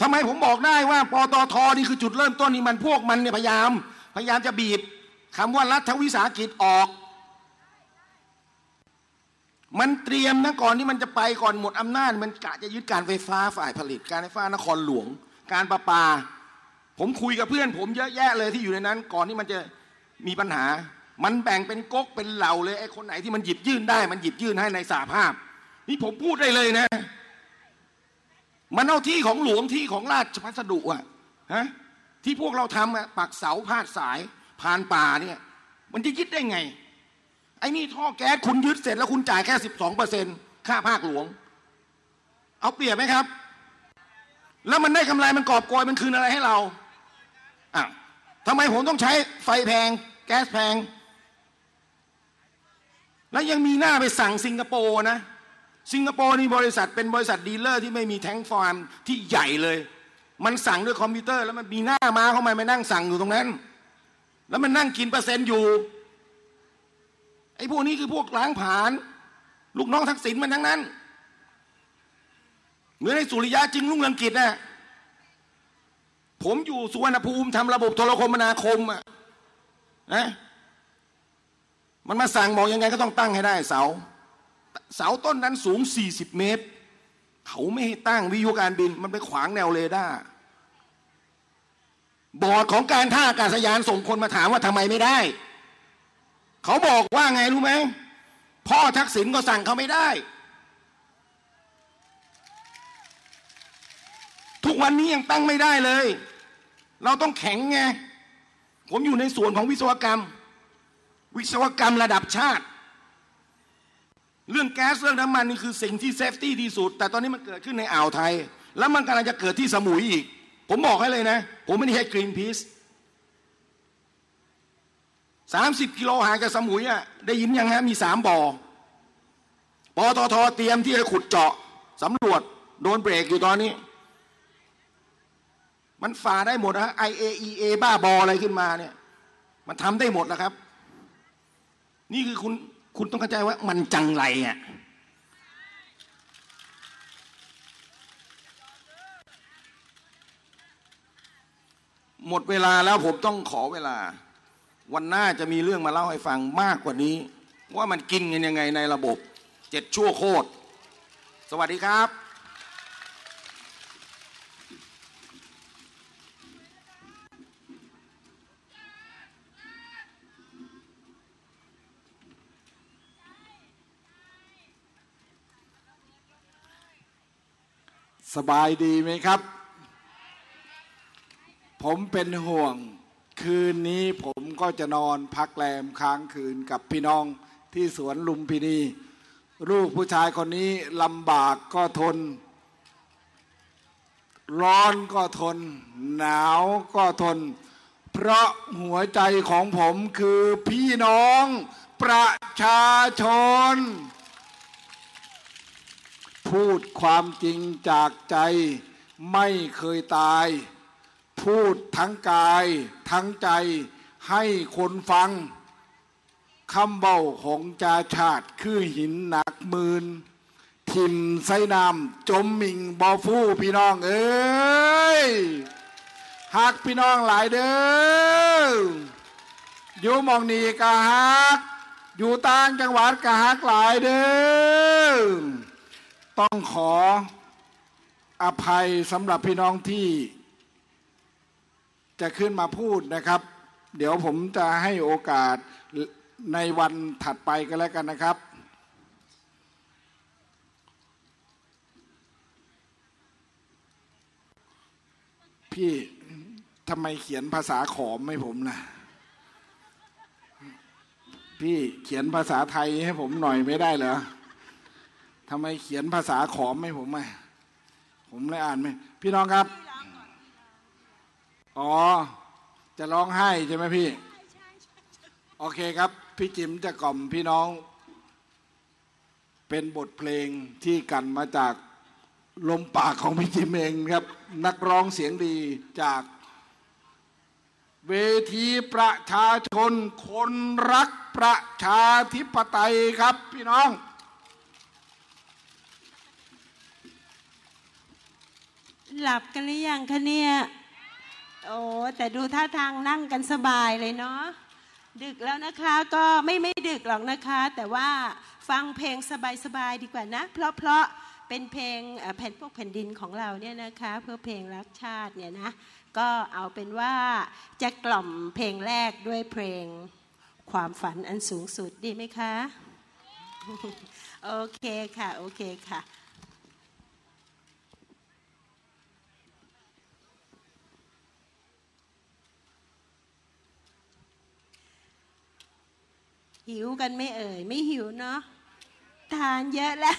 ทำไมผมบอกได้ว่าปตทนี่คือจุดเริ่มต้นนี่มันพวกมันเนี่ยพยายาม พยายามจะบีบคำว่ารัฐวิสาหกิจออก มันเตรียมนะก่อนที่มันจะไปก่อนหมดอำนาจ มันกะจะยึดการไฟฟ้าฝ่ายผลิต การไฟฟ้านครหลวง การประปา ผมคุยกับเพื่อน ผมเยอะแยะเลยที่อยู่ในนั้น ก่อนที่มันจะมีปัญหา มันแบ่งเป็นก๊กเป็นเหล่าเลยไอ้คนไหนที่มันหยิบยื่นได้ มันหยิบยื่นให้ในสาภาพ นี่ผมพูดได้เลยนะ มันเอาที่ของหลวงที่ของราชพัสดุอะฮะที่พวกเราทำอะปักเสาพาดสายผ่านป่าเนี่ย มันจะยึดได้ไง ไอ้นี่ท่อแก๊สคุณยึดเสร็จแล้วคุณจ่ายแค่สิบสองเปอร์เซ็นค่าภาคหลวง เอาเปรียบไหมครับ แล้วมันได้กำไรมันกอบโกยมันคืนอะไรให้เราอะทำไมผมต้องใช้ไฟแพง แก๊สแพง แล้วยังมีหน้าไปสั่งสิงคโปร์นะ สิงคโปร์นี่บริษัทเป็นบริษัทดีลเลอร์ที่ไม่มีแท้งฟาร์มที่ใหญ่เลย มันสั่งด้วยคอมพิวเตอร์แล้วมันมีหน้ามาเข้ามาไปนั่งสั่งอยู่ตรงนั้น แล้วมันนั่งกินเปอร์เซ็นต์อยู่ไอ้พวกนี้คือพวกล้างผาญลูกน้องทักษิณมันทั้งนั้นเหมือนไอ้สุริยะจึงรุ่งเรืองกิจนะผมอยู่สุวรรณภูมิทำระบบโทรคมนาคมอะนะมันมาสั่งบอกยังไงก็ต้องตั้งให้ได้เสา เสาต้นนั้นสูง 40 เมตร เขาไม่ให้ตั้งวิทยุการบินมันไปขวางแนวเรดาร์บอร์ดของการท่าอากาศยานส่งคนมาถามว่าทำไมไม่ได้ เขาบอกว่าไงรู้ไหมพ่อทักษิณก็สั่งเขาไม่ได้ ทุกวันนี้ยังตั้งไม่ได้เลย เราต้องแข็งไง ผมอยู่ในส่วนของวิศวกรรม วิศวกรรมระดับชาติ เรื่องแก๊สเรื่องน้ำมันนี่คือสิ่งที่เซฟตี้ที่สุด แต่ตอนนี้มันเกิดขึ้นในอ่าวไทย แล้วมันกำลังจะเกิดที่สมุยอีก ผมบอกให้เลยนะ ผมไม่ได้ให้กรีนพีซสามสิบกิโลห่างจากสมุยอะได้ยินยังฮะมีสามบ่อปตทเตรียมที่จะขุดเจาะสำรวจโดนเบรกอยู่ตอนนี้ มันฝ่าได้หมดนะ IAEA บ้าบออะไรขึ้นมาเนี่ย มันทำได้หมดแล้วครับ นี่คือคุณ คุณต้องเข้าใจว่ามันจังไรอะหมดเวลาแล้วผมต้องขอเวลา วันหน้าจะมีเรื่องมาเล่าให้ฟังมากกว่านี้ ว่ามันกินกันยังไงในระบบเจ็ดชั่วโคตร สวัสดีครับ สบายดีไหมครับ ผมเป็นห่วงคืนนี้ผมก็จะนอนพักแรมค้างคืนกับพี่น้องที่สวนลุมพินีลูกผู้ชายคนนี้ลำบากก็ทน ร้อนก็ทน หนาวก็ทน เพราะหัวใจของผมคือพี่น้องประชาชน พูดความจริงจากใจไม่เคยตาย พูดทั้งกายทั้งใจให้คนฟังคำเบาของจาชาติคือหินหนักมืนทิมไส้น้ำจมมิงบอฟู่พี่น้องเอ้ยหักพี่น้องหลายเด้ออยู่มองนีกะฮัก อยู่ต่างจังหวัดกะฮักหลายเด้อ ต้องขออภัยสำหรับพี่น้องที่ จะขึ้นมาพูดนะครับ เดี๋ยวผมจะให้โอกาสในวันถัดไปก็แล้วกันนะครับ พี่ทำไมเขียนภาษาขอมให้ผมนะพี่เขียนภาษาไทยให้ผมหน่อยไม่ได้เหรอ ทำไมเขียนภาษาขอมให้ผมอะผมเลยอ่านไหมพี่น้องครับ อ๋อ จะร้องไห้ใช่ไหมพี่ โอเคครับ พี่จิมจะกล่อมพี่น้อง เป็นบทเพลงที่กันมาจากลมปากของพี่จิมเองครับ นักร้องเสียงดีจาก เวทีประชาชนคนรักประชาธิปไตยครับ พี่น้อง หลับกันหรือยังคะเนี่ย โอ้แต่ดูท่าทางนั่งกันสบายเลยเนาะ ดึกแล้วนะคะก็ไม่ไม่ดึกหรอกนะคะ แต่ว่าฟังเพลงสบายๆดีกว่านะ เพราะเพราะเป็นเพลงแผ่นพวกแผ่นดินของเราเนี่ยนะคะเพื่อเพลงรักชาติเนี่ยนะ ก็เอาเป็นว่าจะกล่อมเพลงแรกด้วยเพลงความฝันอันสูงสุดดีไหมคะ โอเคค่ะ โอเคค่ะ หิวกันไม่เอ่ย ไม่หิวเนาะทานเยอะแล้ว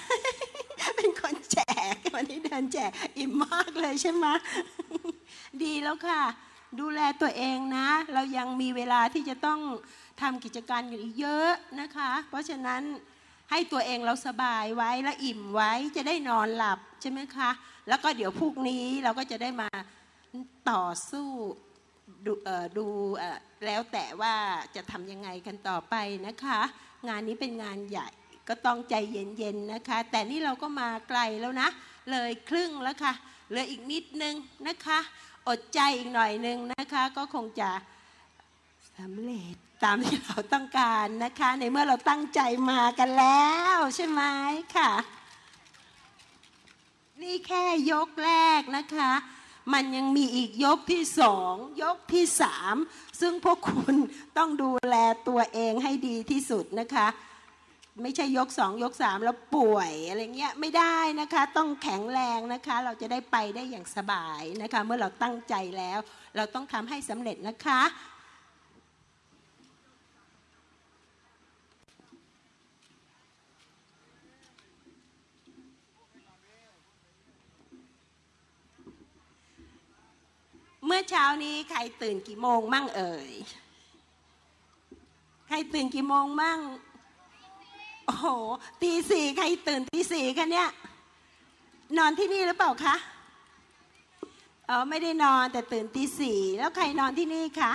เป็นคนแจกวันนี้เดินแจกอิ่มมากเลยใช่ไหมดีแล้วค่ะ ดูแลตัวเองนะ เรายังมีเวลาที่จะต้องทำกิจการอยู่อีกเยอะนะคะ เพราะฉะนั้นให้ตัวเองเราสบายไว้และอิ่มไว้จะได้นอนหลับใช่ไหมคะ แล้วก็เดี๋ยวพรุ่งนี้เราก็จะได้มาต่อสู้ ดูดูแล้วแต่ว่าจะทำยังไงกันต่อไปนะคะ งานนี้เป็นงานใหญ่ก็ต้องใจเย็นๆนะคะ แต่นี่เราก็มาไกลแล้วนะ เลยครึ่งแล้วค่ะเหลืออีกนิดนึงนะคะ อดใจอีกหน่อยนึงนะคะ ก็คงจะสำเร็จตามที่เราต้องการนะคะ ในเมื่อเราตั้งใจมากันแล้วใช่ไหมค่ะ นี่แค่ยกแรกนะคะ มันยังมีอีกยกที่สองยกที่สามซึ่งพวกคุณต้องดูแลตัวเองให้ดีที่สุดนะคะ ไม่ใช่ยกสองยกสามแล้วป่วยอะไรเงี้ยไม่ได้นะคะ ต้องแข็งแรงนะคะ เราจะได้ไปได้อย่างสบายนะคะ เมื่อเราตั้งใจแล้ว เราต้องทำให้สำเร็จนะคะ เช้านี้ใครตื่นกี่โมงมั่งเอ่ย ใครตื่นกี่โมงมั่ง โอ้โห ตีสี่ใครตื่นตีสี่คะเนี่ย นอนที่นี่หรือเปล่าคะ เออไม่ได้นอนแต่ตื่นตีสี่แล้วใครนอนที่นี่คะ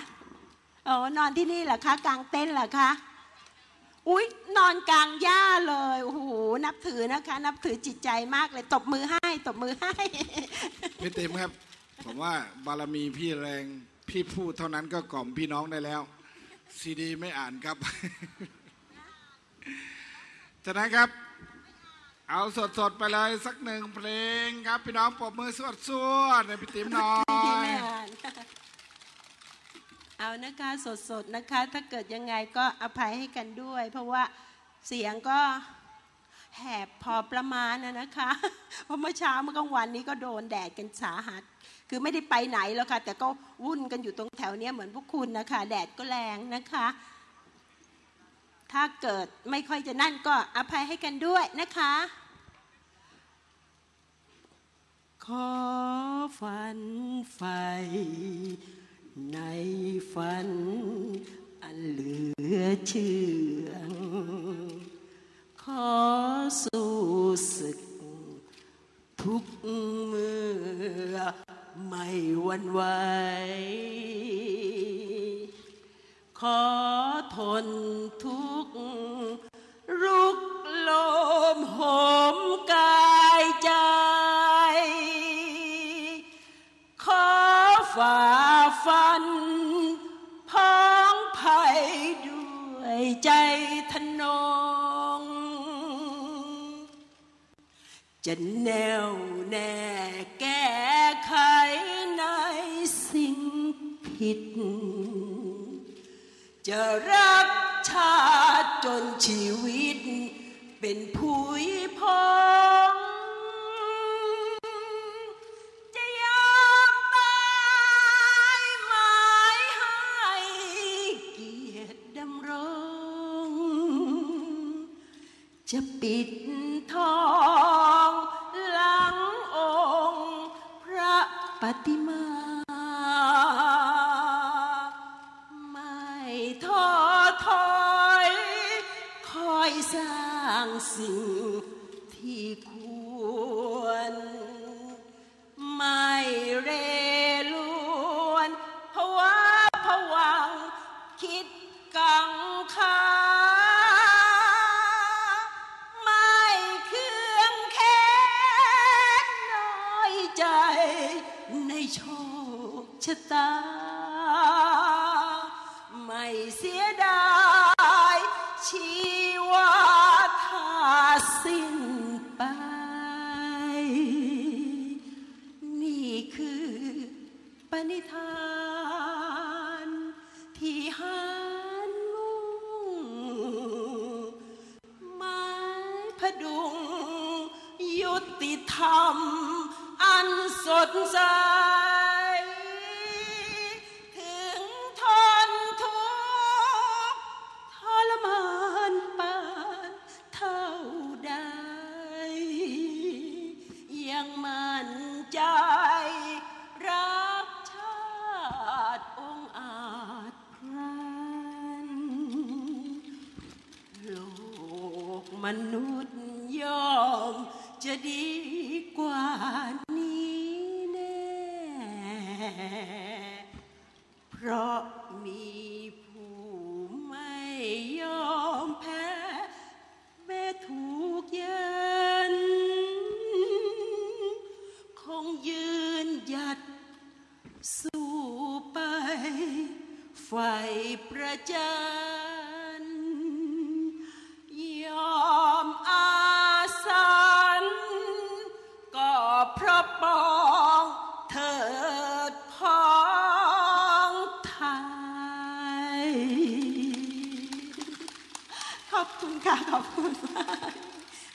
เออนอนที่นี่เหรอคะ กลางเต็นท์เหรอคะ อุ๊ย นอนกลางหญ้าเลย โอ้โห นับถือนะคะ นับถือจิตใจมากเลย ตบมือให้ ตบมือให้พี่เติ๋มครับ ผมว่าบารมีพี่แรงพี่พูดเท่านั้นก็กล่อมพี่น้องได้แล้ว ซีดีไม่อ่านครับฉะนั้นครับ เอาสดๆไปเลยสักหนึ่งเพลงครับ พี่น้องปรบมือสวดสวดๆในพี่ติ๋มหน่อยเอานะคะสดๆนะคะ ถ้าเกิดยังไงก็อภัยให้กันด้วย เพราะว่าเสียงก็ แหบพอประมาณนะนะคะ เพราะเมื่อเช้าเมื่อกลางวันนี้ก็โดนแดดกันสาหัส คือไม่ได้ไปไหนแล้วค่ะ แต่ก็วุ่นกันอยู่ตรงแถวเนี้ยเหมือนพวกคุณนะคะ แดดก็แรงนะคะ ถ้าเกิดไม่ค่อยจะนั่นก็อภัยให้กันด้วยนะคะ ขอฝันไฟ ในฝัน อันเหลือเชื่อ ฝ่าฟันพ้องไผ่ด้วยใจทนง จะแน่วแน่แก้ไขในสิ่งผิด จะรักชาติจนชีวิตเป็นผุ จะ สิ้นไป นี่คือปณิธานที่หานมุ่งไม้พดุง ยุติธรรม อันสดใส มนุษย์ยอมจะดีกว่านี้แน่ เพราะมีผู้ไม่ยอมแพ้ แม้ถูกยัน คงยืนหยัดสู้ไปไฟประจัน อบคุณค่ะ ขอบคุณมาก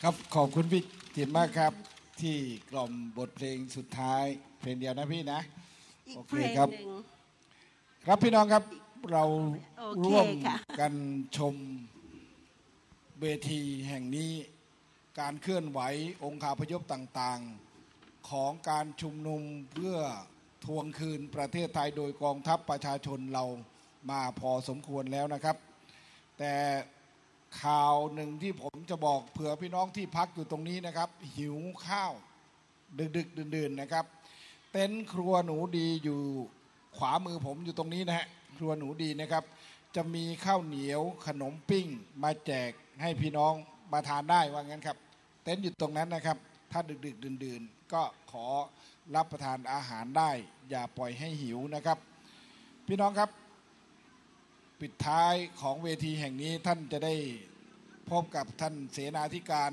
ครับขอบคุณพี่จิตมากครับ ที่กล่อมบทเพลงสุดท้าย เพลงเดียวนะพี่นะ อีกโอเพเคลงครับ หนึ่ง ครับพี่น้องครับเราโอเคร่วมค่ะ กันชมเวทีแห่งนี้ การเคลื่อนไหวองค์คาพยพต่างๆ ของการชุมนุมเพื่อทวงคืนประเทศไทยโดยกองทัพประชาชนเรามาพอสมควรแล้วนะครับ แต่ ข่าวหนึ่งที่ผมจะบอกเผื่อพี่น้องที่พักอยู่ตรงนี้นะครับ หิวข้าว ดึกๆดื่นๆนะครับ เต็นท์ครัวหนูดีอยู่ขวามือผมอยู่ตรงนี้นะฮะครัวหนูดีนะครับ จะมีข้าวเหนียวขนมปิ้ง มาแจกให้พี่น้องมาทานได้ว่างั้นครับ เต็นท์อยู่ตรงนั้นนะครับ ถ้าดึกๆดื่นๆ ก็ขอรับประทานอาหารได้ อย่าปล่อยให้หิวนะครับ พี่น้องครับ ปิดท้ายของเวทีแห่งนี้ท่านจะได้พบกับท่านเสนาธิการ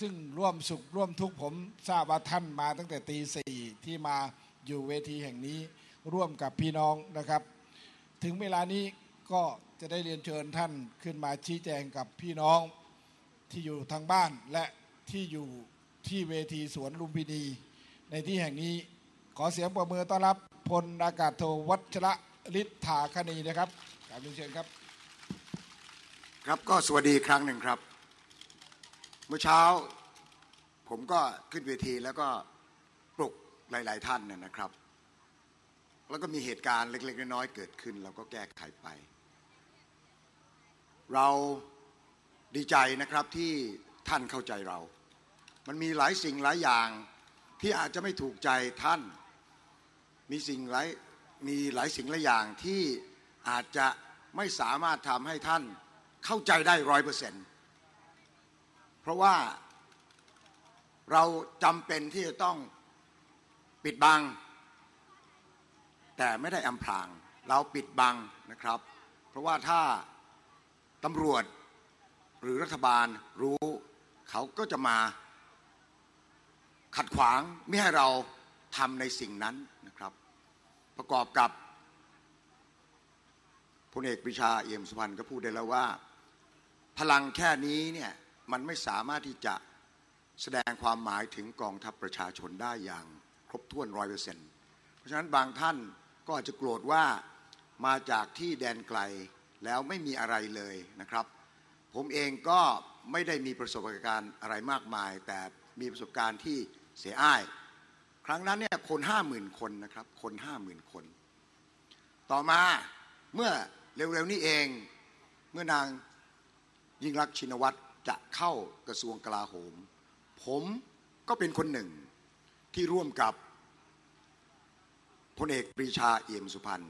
ซึ่งร่วมสุขร่วมทุกข์ผมทราบว่าท่านมาตั้งแต่ตีสี่ที่มาอยู่เวทีแห่งนี้ร่วมกับพี่น้องนะครับ ถึงเวลานี้ก็จะได้เรียนเชิญท่านขึ้นมาชี้แจงกับพี่น้องที่อยู่ทางบ้านและที่อยู่ที่เวทีสวนลุมพินี ในที่แห่งนี้ขอเสียงประมือต้อนรับพลอากาศโทวัชระฤทธาคณีนะครับ กราบเรียนเชิญครับ ครับก็สวัสดีครั้งหนึ่งครับ เมื่อเช้า ผมก็ขึ้นเวทีแล้วก็ปลุกหลาย ๆ ท่านนะนะครับ แล้วก็มีเหตุการณ์เล็ก ๆ น้อยๆเกิดขึ้นเราก็แก้ไขไป เราดีใจนะครับที่ท่านเข้าใจเรา มันมีหลายสิ่งหลายอย่างที่อาจจะไม่ถูกใจท่าน มีสิ่งหลายมีหลายสิ่งหลายอย่างที่ อาจจะไม่สามารถทำให้ท่านเข้าใจได้ร้อยเปอร์เซ็นต์เพราะว่าเราจำเป็นที่จะต้องปิดบัง แต่ไม่ได้อำพราง เราปิดบังนะครับ เพราะว่าถ้าตำรวจหรือรัฐบาลรู้เขาก็จะมาขัดขวางไม่ให้เราทำในสิ่งนั้นนะครับ ประกอบกับ พลเอกปรีชาเอี่ยมสุพรรณก็พูดได้แล้วว่า พลังแค่นี้เนี่ยมันไม่สามารถที่จะแสดงความหมายถึงกองทัพประชาชนได้อย่างครบถ้วนร้อยเปอร์เซ็นต์เพราะฉะนั้นบางท่านก็อาจจะโกรธว่ามาจากที่แดนไกลแล้วไม่มีอะไรเลยนะครับ ผมเองก็ไม่ได้มีประสบการณ์อะไรมากมาย แต่มีประสบการณ์ที่เสียอ้าย ครั้งนั้นเนี่ยคนห้าหมื่นคนนะครับ คนห้าหมื่นคน ต่อมาเมื่อ เร็วๆนี้เอง เมื่อนางยิ่งรักชินวัตรจะเข้ากระทรวงกลาโหม ผมก็เป็นคนหนึ่งที่ร่วมกับพลเอกปรีชาเอี่ยมสุพรรณ